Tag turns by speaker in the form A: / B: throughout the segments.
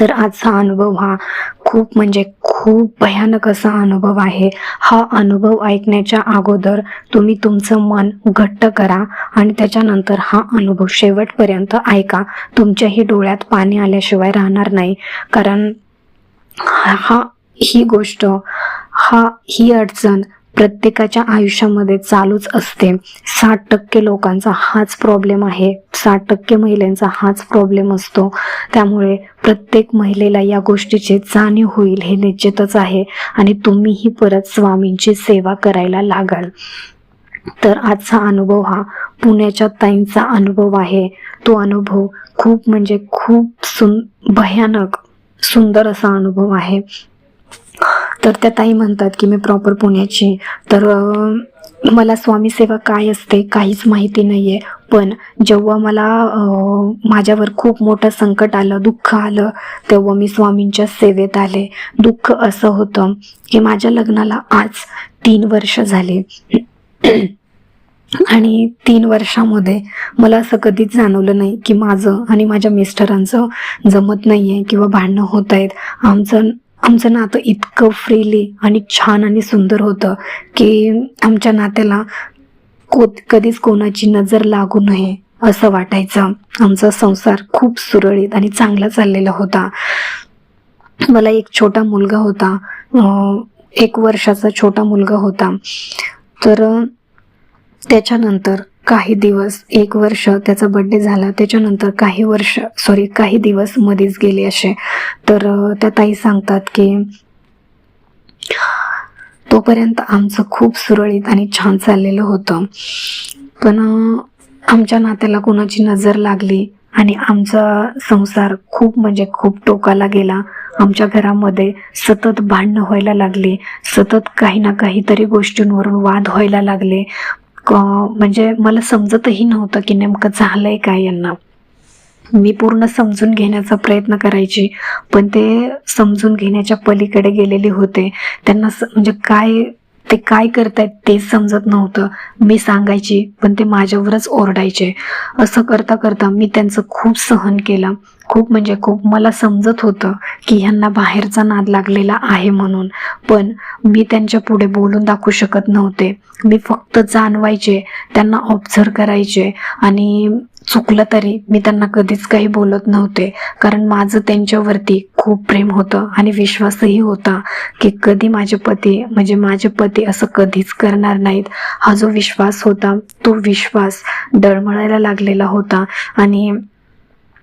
A: तर आजचा अनुभव हा खूप म्हणजे खूप भयानक असा अनुभव आहे. हा अनुभव ऐकण्याच्या अगोदर तुम्ही तुमचं मन घट्ट करा आणि त्याच्यानंतर हा अनुभव शेवटपर्यंत ऐका. तुमच्याही डोळ्यात पाणी आल्याशिवाय राहणार नाही. कारण हा ही गोष्ट हा ही अडचण प्रत्येकाच्या आयुष्यामध्ये चालूच असते. साठ टक्के लोकांचा हाच प्रॉब्लेम आहे. साठ टक्के महिलांचा हाच प्रॉब्लेम असतो. त्यामुळे प्रत्येक महिलेला या गोष्टीची जाणीव होईल हे निश्चितच आहे. आणि तुम्हीही परत स्वामींची सेवा करायला लागाल. तर आजचा अनुभव हा पुण्याच्या ताईंचा अनुभव आहे. तो अनुभव खूप म्हणजे खूप सुन भयानक सुंदर असा अनुभव आहे. तर त्या ताई म्हणतात की मी प्रॉपर पुण्याची तर मला स्वामी सेवा काय असते काहीच माहिती नाही आहे पण जेव्हा मला माझ्यावर खूप मोठं संकट आलं दुःख आलं तेव्हा मी स्वामींच्या सेवेत आले. दुःख असं होतं की माझ्या लग्नाला आज तीन वर्ष झाले. आणि तीन वर्षामध्ये मला असं कधीच जाणवलं नाही की माझं आणि माझ्या मिस्टरांचं जमत नाही आहे किंवा भांडणं होत आहेत. आमचं आमचं नातं इतकं फ्रीली आणि छान आणि सुंदर होतं की आमच्या नात्याला को कधीच कोणाची नजर लागू नये असं वाटायचं. आमचा संसार खूप सुरळीत आणि चांगला चाललेला होता. मला एक छोटा मुलगा होता. एक वर्षाचा छोटा मुलगा होता. तर त्याच्यानंतर काही दिवस एक वर्ष त्याचा बड्डे झाला त्याच्यानंतर काही वर्ष सॉरी काही दिवस मध्येच गेले असे. तर त्या ताई सांगतात की तोपर्यंत आमचं खूप सुरळीत आणि छान चाललेलं होतं. पण आमच्या नात्याला कोणाची नजर लागली आणि आमचा संसार खूप म्हणजे खूप टोकाला गेला. आमच्या घरामध्ये सतत भांडणं व्हायला लागली. सतत काही ना काहीतरी गोष्टींवरून वाद व्हायला लागले. म्हणजे मला समजतही नव्हतं की नेमकं झालंय काय यांना. मी पूर्ण समजून घेण्याचा प्रयत्न करायची पण ते समजून घेण्याच्या पलीकडे गेलेले होते. त्यांना स- म्हणजे काय ते काय करतायत तेच समजत नव्हतं. मी सांगायची पण ते माझ्यावरच ओरडायचे. असं करता करता मी त्यांचं खूप सहन केलं. खूप म्हणजे खूप. मला समजत होतं की ह्यांना बाहेरचा नाद लागलेला आहे म्हणून. पण मी त्यांच्या पुढे बोलून दाखवू शकत नव्हते. मी फक्त जाणवायचे त्यांना ऑब्झर्व करायचे आणि चुकलं तरी मी त्यांना कधीच काही बोलत नव्हते. कारण माझं त्यांच्यावरती खूप प्रेम होतं आणि विश्वासही होता की कधी माझे पती म्हणजे माझे पती असं कधीच करणार नाहीत. हा जो विश्वास होता तो विश्वास डळमळायला लागलेला होता. आणि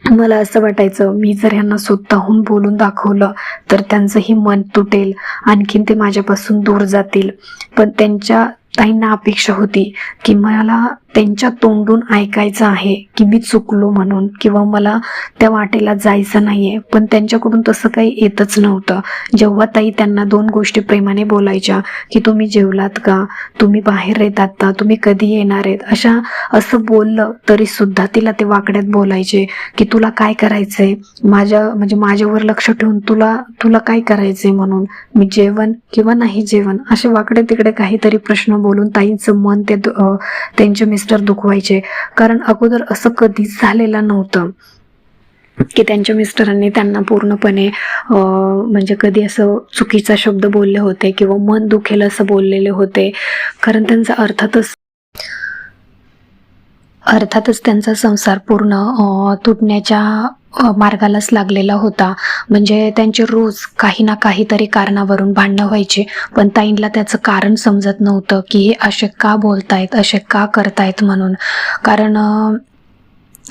A: मला असं वाटायचं मी जर ह्यांना स्वतःहून बोलून दाखवलं तर त्यांचंही मन तुटेल. आणखीन ते माझ्यापासून दूर जातील. पण त्यांच्या ताईंना अपेक्षा होती की मला त्यांच्या तोंडून ऐकायचं आहे की मी चुकलो म्हणून किंवा मला त्या वाटेला जायचं नाहीये. पण त्यांच्याकडून तसं काही येतच नव्हतं. जेव्हा ताई त्यांना दोन गोष्टी प्रेमाने बोलायच्या की तुम्ही जेवलात का? तुम्ही बाहेर येत आत्ता तुम्ही कधी येणार आहेत? अशा असं बोललं तरी सुद्धा तिला ते वाकड्यात बोलायचे की तुला काय करायचंय? माझ्या म्हणजे माझ्यावर लक्ष ठेवून तुला तुला काय करायचंय म्हणून? मी जेवण किंवा नाही जेवण? असे वाकडे तिकडे काहीतरी प्रश्न बोलून ताईंचं मन ते त्यांचे मिस मिस्टर दुखवायचे. कारण अगोदर असं कधीच झालेलं नव्हतं. की त्यांच्या मिस्टरांनी त्यांना पूर्णपणे अं, म्हणजे कधी असं चुकीचा शब्द बोलले होते किंवा मन दुखेल असं बोललेले होते. कारण त्यांचा अर्थातच अर्थातच त्यांचा संसार पूर्ण तुटण्याच्या मार्गालाच लागलेला होता. म्हणजे त्यांचे रोज काही ना काहीतरी कारणावरून भांडणं व्हायचे. पण ताईंला त्याचं कारण समजत नव्हतं की हे असे का बोलतायत असे का करतायत म्हणून. कारण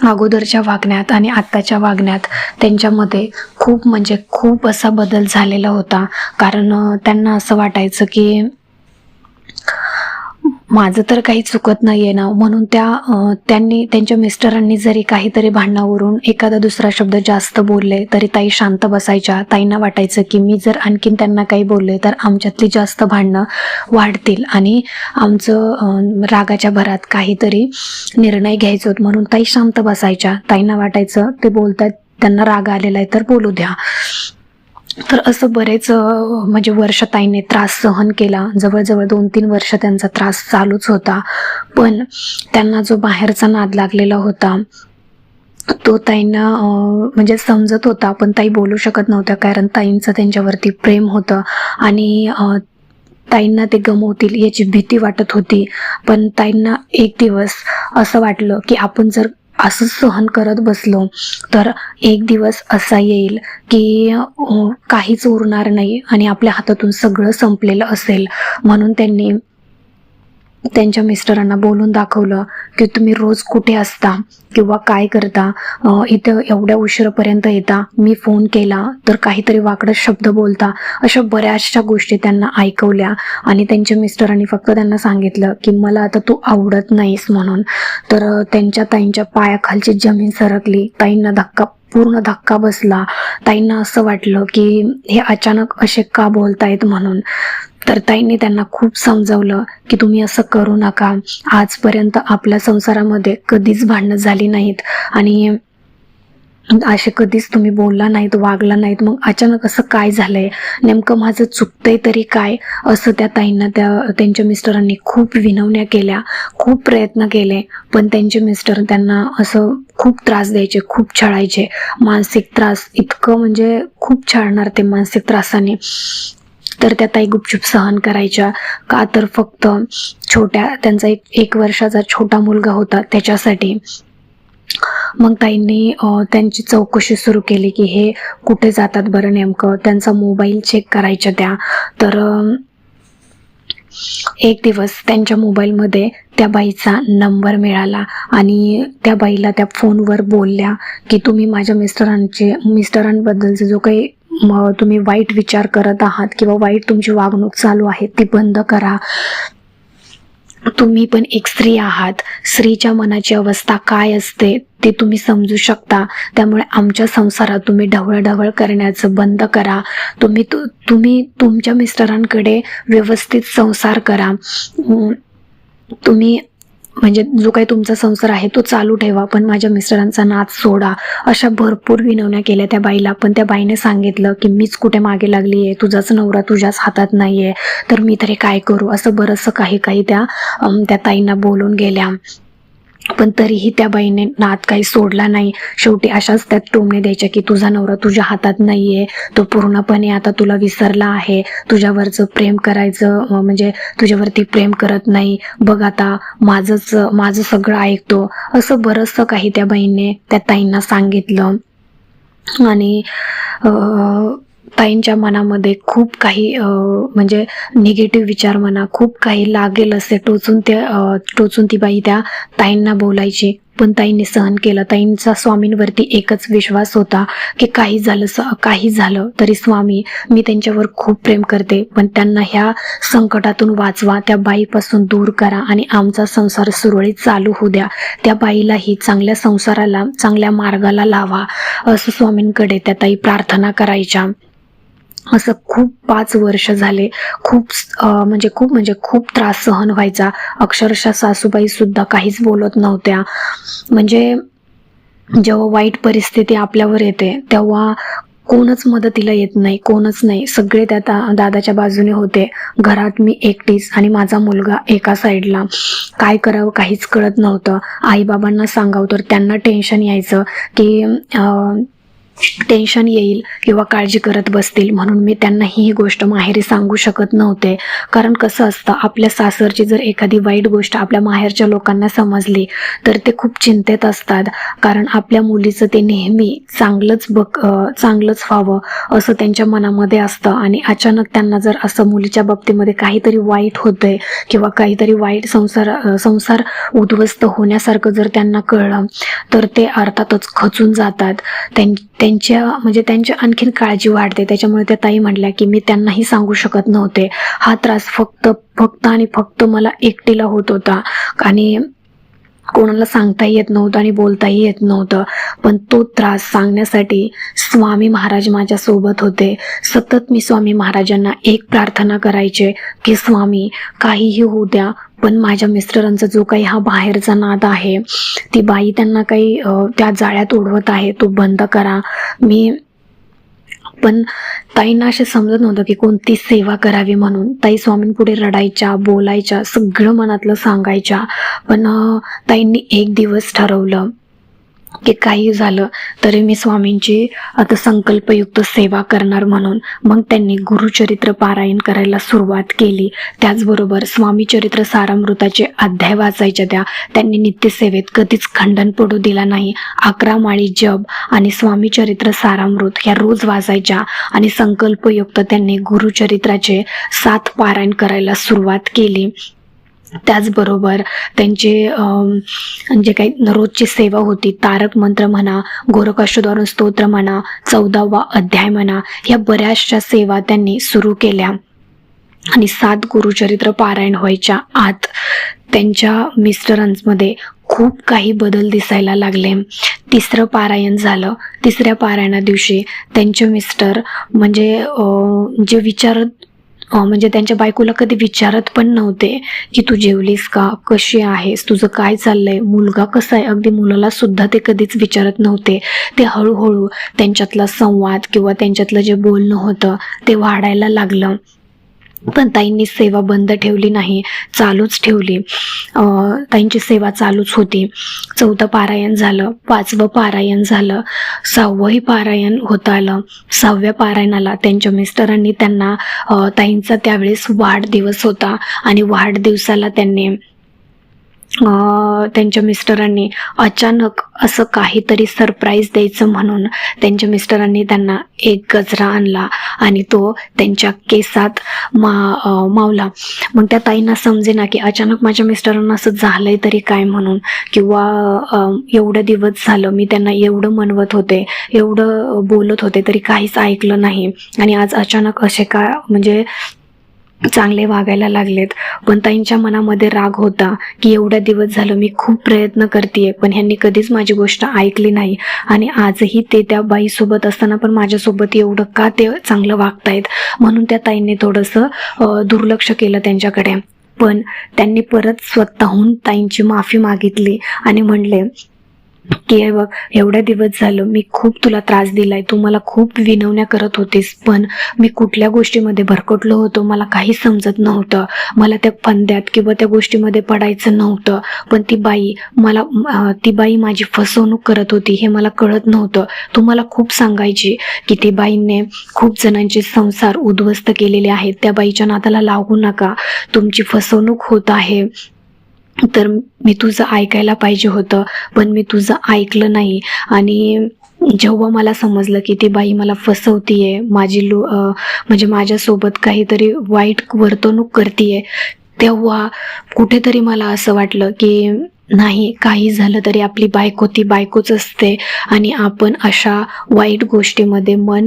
A: अगोदरच्या वागण्यात आणि आत्ताच्या वागण्यात त्यांच्यामध्ये खूप म्हणजे खूप असा बदल झालेला होता. कारण त्यांना असं वाटायचं की माझं तर काही चुकत नाहीये ना. म्हणून त्या त्यांनी त्यांच्या मिस्टरांनी जरी काहीतरी भांडणावरून एखादा दुसरा शब्द जास्त बोलले तरी ताई शांत बसायच्या. ताईंना वाटायचं की मी जर आणखीन त्यांना काही बोलले तर आमच्यातली जास्त भांडणं वाढतील. आणि आमचं रागाच्या भरात काहीतरी निर्णय घ्यायचो म्हणून ताई शांत बसायच्या. ताईंना वाटायचं ते बोलतात त्यांना राग आलेला आहे तर बोलू द्या. तर असं बरेच म्हणजे वर्षताईने त्रास सहन केला. जवळजवळ दोन तीन वर्ष त्यांचा त्रास चालूच होता. पण त्यांना जो बाहेरचा नाद लागलेला होता तो ताईंना म्हणजे समजत होता. पण ताई बोलू शकत नव्हत्या कारण ताईंचं त्यांच्यावरती प्रेम होतं. आणि ताईंना ते गमवतील याची भीती वाटत होती. पण ताईंना एक दिवस असं वाटलं की आपण जर असंच सहन करत बसलो. तर एक दिवस असा येईल की काहीच उरणार नाही आणि आपल्या हातातून सगळं संपलेलं असेल. म्हणून त्यांनी त्यांच्या मिस्टरांना बोलून दाखवलं की तुम्ही रोज कुठे असता किंवा काय करता? इथं एवढ्या उशिरापर्यंत येता. मी फोन केला तर काहीतरी वाकडं शब्द बोलता. अशा बऱ्याचशा गोष्टी त्यांना ऐकवल्या आणि त्यांच्या मिस्टरांनी फक्त त्यांना सांगितलं की मला आता तू आवडत नाहीस म्हणून. तर त्यांच्या ताईंच्या पायाखालची जमीन सरकली. ताईंना धक्का पूर्ण धक्का बसला. ताईंना असं वाटलं की हे अचानक असे का बोलतायत म्हणून? तर ताईंनी त्यांना खूप समजावलं की तुम्ही असं करू नका. आजपर्यंत आपल्या संसारामध्ये कधीच भांडणं झाली नाहीत. आणि असे कधीच तुम्ही बोलला नाहीत वागला नाहीत. मग अचानक असं काय झालंय? नेमकं माझं चुकतंय तरी काय? असं त्या ताईंना त्या त्यांच्या मिस्टरांनी खूप विनवण्या केल्या खूप प्रयत्न केले. पण त्यांचे मिस्टर त्यांना असं खूप त्रास द्यायचे खूप छळायचे. मानसिक त्रास इतकं म्हणजे खूप छळणार ते मानसिक त्रासाने. तर त्या ताई गुपचूप सहन करायच्या. का तर फक्त छोट्या त्यांचा एक एक वर्षाचा छोटा मुलगा होता त्याच्यासाठी. मग ताईंनी त्यांची चौकशी सुरू केली की हे कुठे जातात बरं नेमकं? त्यांचा मोबाईल चेक करायच्या त्या. तर एक दिवस त्यांच्या मोबाईलमध्ये त्या बाईचा नंबर मिळाला आणि त्या बाईला त्या फोनवर बोलल्या की तुम्ही माझ्या मिस्टरांचे मिस्टरांबद्दलचे जो काही तुम्ही वाईट विचार करत आहात किंवा वाईट तुमची वागणूक चालू आहे ती बंद करा. तुम्ही पण एक स्त्री आहात. स्त्रीच्या मनाची अवस्था काय असते ते तुम्ही समजू शकता. त्यामुळे आमच्या संसारात तुम्ही ढवळढवळ करण्याचं बंद करा. तुम्ही तु- तुम्ही तुमच्या मिस्टरांकडे व्यवस्थित संसार करा. तुम्ही म्हणजे जो काही तुमचा संसार आहे तो चालू ठेवा पण माझ्या मिस्टरांचा नाच सोडा. अशा भरपूर विनवण्या केल्या त्या बाईला. पण त्या बाईने सांगितलं की मीच कुठे मागे लागली आहे तुझाच नवरा तुझ्याच हातात नाही आहे तर मी तरी काय करू? असं बरंचसं काही काही त्या त्या ताईंना बोलून गेल्या. पण तरीही त्या बाईने नात काही सोडला नाही. शेवटी अशाच त्यात टोमणे द्यायच्या की तुझा नवरा तुझ्या हातात नाहीये. तो पूर्णपणे आता तुला विसरला आहे. तुझ्यावरचं प्रेम करायचं म्हणजे तुझ्यावरती प्रेम करत नाही. बघ आता माझंच माझं सगळं ऐकतो. असं बरंचसं काही त्या बाईने त्या ताईंना सांगितलं. आणि ताईंच्या मनामध्ये खूप काही म्हणजे निगेटिव्ह विचार म्हणा खूप काही लागेल असे टोचून ते टोचून ती बाई त्या ताईंना बोलायची. पण ताईंनी सहन केलं. ताईंचा स्वामींवरती एकच विश्वास होता की काही झालं स काही झालं तरी स्वामी मी त्यांच्यावर खूप प्रेम करते. पण त्यांना ह्या संकटातून वाचवा त्या बाईपासून दूर करा आणि आमचा संसार सुरळीत चालू होऊ द्या. त्या बाईलाही चांगल्या संसाराला चांगल्या मार्गाला लावा असं स्वामींकडे त्या ताई प्रार्थना करायच्या. असं खूप पाच वर्ष झाले. खूप म्हणजे खूप म्हणजे खूप त्रास सहन व्हायचा. अक्षरशः सासूबाई सुद्धा काहीच बोलत नव्हत्या. म्हणजे जेव्हा वाईट परिस्थिती आपल्यावर येते तेव्हा कोणच मदतीला येत नाही कोणच नाही. सगळे त्या दा- दादाच्या बाजूने होते. घरात मी एकटीच आणि माझा मुलगा एका साईडला. काय करावं काहीच कळत नव्हतं. आईबाबांना सांगावं तर त्यांना टेन्शन यायचं की टेन्शन येईल किंवा काळजी करत बसतील म्हणून मी त्यांना ही गोष्ट माहेरी सांगू शकत नव्हते. कारण कसं असतं आपल्या सासरची जर एखादी वाईट गोष्ट आपल्या माहेरच्या लोकांना समजली तर ते खूप चिंतेत असतात. कारण आपल्या मुलीचं ते नेहमी चांगलंच बघ चांगलंच व्हावं असं त्यांच्या मनामध्ये असतं. आणि अचानक त्यांना जर असं मुलीच्या बाबतीमध्ये काहीतरी वाईट होतंय किंवा काहीतरी वाईट संसार संसार उद्ध्वस्त होण्यासारखं जर त्यांना कळलं तर ते अर्थातच खचून जातात. त्यां त्यांच्या म्हणजे त्यांच्या आणखीन काळजी वाढते. त्याच्यामुळे त्या ताई म्हटल्या की मी त्यांनाही सांगू शकत नव्हते. हा त्रास फक्त फक्त आणि फक्त मला एकटीला होत होता. आणि कोणाला सांगताही येत नव्हतं आणि बोलताही येत नव्हतं. पण तो त्रास सांगण्यासाठी स्वामी महाराज माझ्या सोबत होते. सतत मी स्वामी महाराजांना एक प्रार्थना करायचे की स्वामी काहीही होऊ द्या पण माझ्या मिस्टरांचा जो काही हा बाहेरचा नाद आहे ती बाई त्यांना काही त्या जाळ्यात उडवत आहे तो बंद करा. मी पण ताईंना असे समजत नव्हतं की कोणती सेवा करावी म्हणून. ताई स्वामींपुढे रडायच्या बोलायच्या सगळं मनातलं सांगायच्या. पण ताईंनी एक दिवस ठरवलं. की काही झालं तरी मी स्वामींची आता संकल्पयुक्त सेवा करणार म्हणून मग त्यांनी गुरुचरित्र पारायण करायला सुरुवात केली. त्याचबरोबर स्वामी चरित्र सारामृताचे अध्याय वाचायच्या त्या. त्यांनी नित्यसेवेत कधीच खंडन पडू दिला नाही. अकरा माळी जप आणि स्वामी चरित्र सारामृत ह्या रोज वाचायच्या आणि संकल्पयुक्त त्यांनी गुरुचरित्राचे सात पारायण करायला सुरुवात केली. त्याचबरोबर त्यांचे जे काही रोजची सेवा होती तारक मंत्र म्हणा गोरकाष्टोद्वारून स्तोत्र म्हणा चौदावा अध्याय म्हणा या बऱ्याचशा सेवा त्यांनी सुरू केल्या. आणि सात गुरुचरित्र पारायण व्हायच्या आत त्यांच्या मिस्टरांमध्ये खूप काही बदल दिसायला लागले. तिसरं पारायण झालं. तिसऱ्या पारायणा दिवशी त्यांचे मिस्टर म्हणजे जे विचारत म्हणजे त्यांच्या बायकोला कधी विचारत पण नव्हते की तू जेवलीस का? कशी आहेस? तुझं काय चाललंय? मुलगा कसा आहे? अगदी मुलाला सुद्धा ते कधीच विचारत नव्हते. ते हळूहळू त्यांच्यातला संवाद किंवा त्यांच्यातलं जे बोलणं होतं ते वाढायला लागलं. पण ताईंनी सेवा बंद ठेवली नाही चालूच ठेवली. ताईंची सेवा चालूच होती. चौथं पारायण झालं पाचवं पारायण झालं सहावंही पारायण होत आलं. सहाव्या पारायणाला त्यांच्या मिस्टरांनी त्यांना ताईंचा त्यावेळेस वाढदिवस होता आणि वाढदिवसाला त्यांनी त्यांच्या मिस्टरांनी अचानक असं काहीतरी सरप्राईज द्यायचं म्हणून त्यांच्या मिस्टरांनी त्यांना एक गजरा आणला आणि तो त्यांच्या केसात मा मावला. मग त्या ताईंना समजेना की अचानक माझ्या मिस्टरांना असं झालंय तरी काय म्हणून? किंवा एवढं दिवस झालं मी त्यांना एवढं म्हणवत होते एवढं बोलत होते तरी काहीच ऐकलं नाही. आणि आज अचानक असे का म्हणजे चांगले वागायला लागलेत. पण ताईंच्या मनामध्ये राग होता की एवढ्या दिवस झालं मी खूप प्रयत्न करते पण ह्यांनी कधीच माझी गोष्ट ऐकली नाही. आणि आजही ते त्या बाईसोबत असताना पण माझ्यासोबत एवढं का ते चांगलं वागतायत? म्हणून त्या ताईंनी थोडंसं दुर्लक्ष केलं त्यांच्याकडे. पण त्यांनी परत स्वतःहून ताईंची माफी मागितली आणि म्हणले की हे बघ एवढ्या दिवस झालं मी खूप तुला त्रास दिलाय तू मला खूप विनवण्या करत होतीस पण मी कुठल्या गोष्टीमध्ये भरकटलो होतो मला काही समजत नव्हतं. मला त्या फंद्यात किंवा त्या गोष्टीमध्ये पडायचं नव्हतं पण ती बाई मला ती बाई माझी फसवणूक करत होती हे मला कळत नव्हतं. तू मला खूप सांगायची की ती बाईंने खूप जणांचे संसार उद्ध्वस्त केलेले आहेत त्या बाईच्या नाताला लागू नका. तुमची फसवणूक होत आहे. तर मी तुझं ऐकायला पाहिजे होतं पण मी तुझं ऐकलं नाही. आणि जेव्हा मला समजलं की ती बाई मला फसवतीये माझी लो म्हणजे माझ्यासोबत काहीतरी वाईट वर्तणूक करतीये तेव्हा कुठेतरी मला असं वाटलं की नाही काही झालं तरी आपली बायको ती बायकोच असते. आणि आपण अशा वाईट गोष्टीमध्ये मन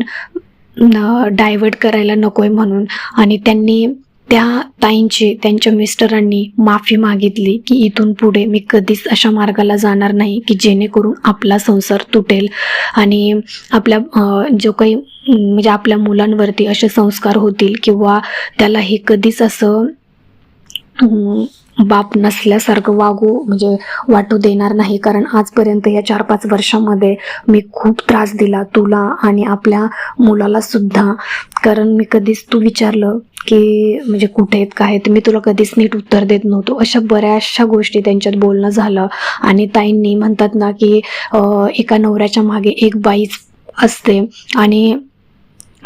A: डायव्हर्ट करायला नकोय म्हणून. आणि त्यांनी त्या ताईंची त्यांच्या मिस्टरांनी माफी मागितली की इथून पुढे मी कधीच अशा मार्गाला जाणार नाही की जेणेकरून आपला संसार तुटेल. आणि आपल्या जो काही म्हणजे आपल्या मुलांवरती असे संस्कार होतील किंवा त्याला हे कधीच असं बाप नसल्यासारखं वागू म्हणजे वाटू देणार नाही. कारण आजपर्यंत या चार पाच वर्षामध्ये मी खूप त्रास दिला तुला आणि आपल्या मुलाला सुद्धा. कारण मी कधीच तू विचारलं की म्हणजे कुठे आहेत काय आहेत? मी तुला कधीच नीट उत्तर देत नव्हतो. अशा बऱ्याचशा गोष्टी त्यांच्यात बोलणं झालं. आणि ताईंनी म्हणतात ना की एका नवऱ्याच्या मागे एक बाईच असते आणि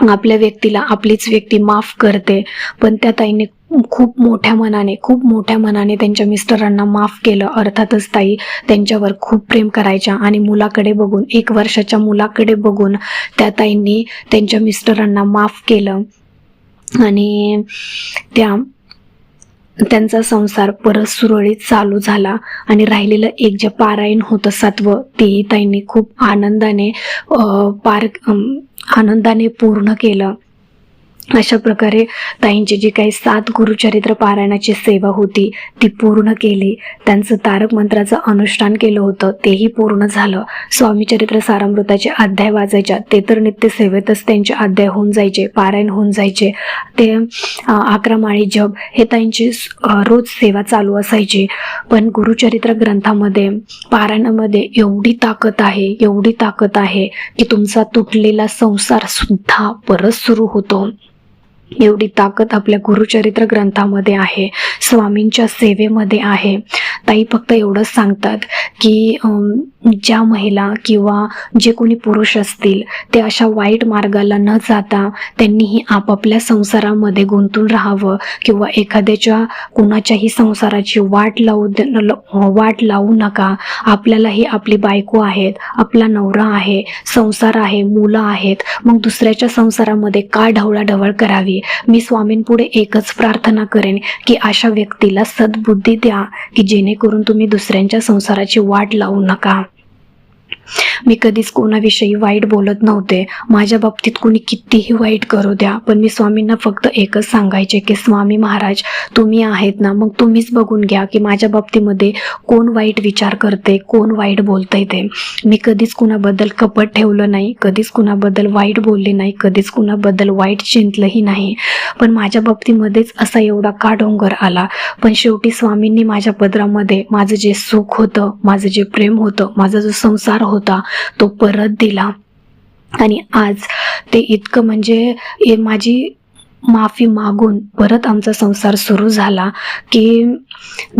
A: आपल्या व्यक्तीला आपलीच व्यक्ती माफ करते. पण त्या ताईने खूप मोठ्या मनाने खूप मोठ्या मनाने त्यांच्या मिस्टरांना माफ केलं. अर्थातच ताई त्यांच्यावर खूप प्रेम करायच्या आणि मुलाकडे बघून एक वर्षाच्या मुलाकडे बघून त्या ताईंनी त्यांच्या मिस्टरांना माफ केलं. आणि त्या त्यांचा संसार परत सुरळीत चालू झाला आणि राहिलेलं एक जे पारायण होतं सत्व तेही ताईंनी खूप आनंदाने पार आनंदाने पूर्ण केलं. अशा प्रकारे ताईंची जी काही सात गुरुचरित्र पारायणाची सेवा होती ती पूर्ण केली. त्यांचं तारक मंत्राचं अनुष्ठान केलं होतं तेही पूर्ण झालं. स्वामी चरित्र सारामृताचे अध्याय वाचायच्या ते तर नित्य सेवेतच त्यांचे अध्याय होऊन जायचे पारायण होऊन जायचे. ते अं, अकरा माळी जप हे ताईंची रोज सेवा चालू असायची. पण गुरुचरित्र ग्रंथामध्ये पारायणामध्ये एवढी ताकद आहे एवढी ताकद आहे की तुमचा तुटलेला संसार सुद्धा परत सुरू होतो. एवढी ताकद आपल्या गुरुचरित्र ग्रंथामध्ये आहे स्वामींच्या सेवेमध्ये आहे. ताई फक्त एवढंच सांगतात की ज्या महिला किंवा जे कोणी पुरुष असतील ते अशा वाईट मार्गाला न जाता त्यांनीही आपापल्या संसारामध्ये गुंतून राहावं किंवा एखाद्याच्या कुणाच्याही संसाराची वाट लावू ल- वाट लावू नका. आपल्यालाही आपली बायको आहेत आपला नवरा आहे संसार आहे मुलं आहेत. मग दुसऱ्याच्या संसारामध्ये का ढवळाढवळ करावी? मी स्वामींपुढे एकच प्रार्थना करेन की अशा व्यक्तीला सद्बुद्धी द्या की जेणेकरून तुम्ही दुसऱ्यांच्या संसाराची वाट लावू नका. मी कधीच कोणाविषयी वाईट बोलत नव्हते. माझ्या बाबतीत कोणी कितीही वाईट करू द्या पण मी स्वामींना फक्त एकच सांगायचे की स्वामी महाराज तुम्ही आहेत ना मग तुम्हीच बघून घ्या की माझ्या बाबतीमध्ये कोण वाईट विचार करते कोण वाईट बोलतंय ते. मी कधीच कुणाबद्दल कपट ठेवलं नाही कधीच कुणाबद्दल वाईट बोलले नाही कधीच कुणाबद्दल वाईट चिंतलंही नाही. पण माझ्या बाबतीमध्येच असा एवढा का डोंगर आला? पण शेवटी स्वामींनी माझ्या पदरामध्ये माझं जे सुख होतं माझं जे प्रेम होतं माझा जो संसार होता होता तो परत दिला. आणि आज ते इतकं म्हणजे हे माझी माफी मागून परत आमचा संसार सुरू झाला की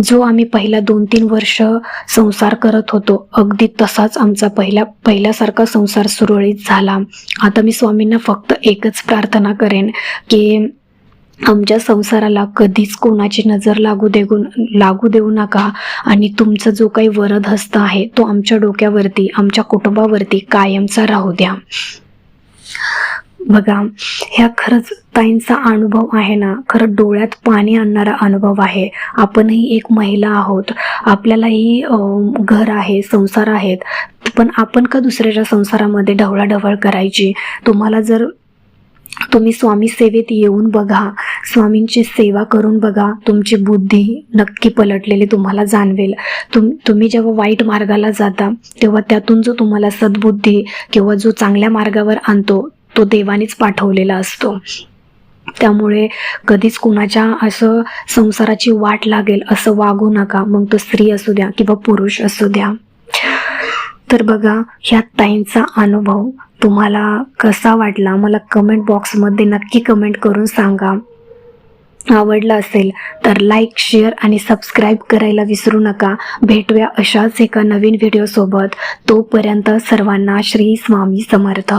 A: जो आम्ही पहिला दोन तीन वर्ष संसार करत होतो अगदी तसाच आमचा पहिला पहिल्यासारखा संसार सुरळीत झाला. आता मी स्वामींना फक्त एकच प्रार्थना करेन की आमच्या संसाराला कधीच कोणाची नजर लागू देऊ लागू देऊ नका. आणि तुमचा जो काही वरद हस्त आहे तो आमच्या डोक्यावरती आमच्या कुटुंबावरती कायमचा राहू द्या. बघा ह्या खरंच ताईंचा अनुभव आहे ना खरं डोळ्यात पाणी आणणारा अनुभव आहे. आपणही एक महिला आहोत. आपल्यालाही घर आहे संसार आहेत. पण आपण का दुसऱ्याच्या संसारामध्ये ढवळाढवळ करायची? तुम्हाला जर तुम्ही स्वामी सेवेत येऊन बघा. स्वामींची सेवा करून बघा. तुमची बुद्धी नक्की पलटलेली तुम्हाला जाणवेल. तुम तुम्ही जेव्हा वाईट मार्गाला जाता तेव्हा त्यातून जो तुम्हाला सद्बुद्धी किंवा जो चांगल्या मार्गावर आणतो तो देवानेच पाठवलेला असतो. त्यामुळे कधीच कुणाच्या असं संसाराची वाट लागेल असं वागू नका. मग तो स्त्री असू द्या किंवा पुरुष असू द्या. तर बघा ह्या ताईंचा अनुभव तुम्हाला कसा वाटला? मला कमेंट बॉक्समध्ये नक्की कमेंट करून सांगा. आवडलं असेल तर लाईक शेअर आणि सबस्क्राईब करायला विसरू नका. भेटूया अशाच एका नवीन व्हिडिओसोबत तोपर्यंत सर्वांना श्री स्वामी समर्थ.